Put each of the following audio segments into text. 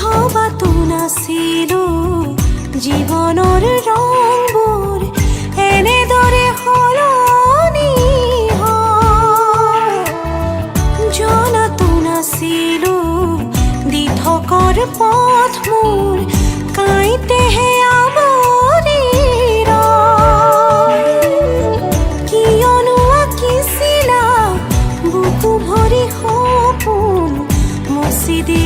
ভাবাতো নাছিল জীৱনৰ ৰংবোৰ এনেদৰে সলনি জনাতো নাছিলো দি থকৰ পথ মোৰ কাঁইতেহে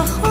mejor.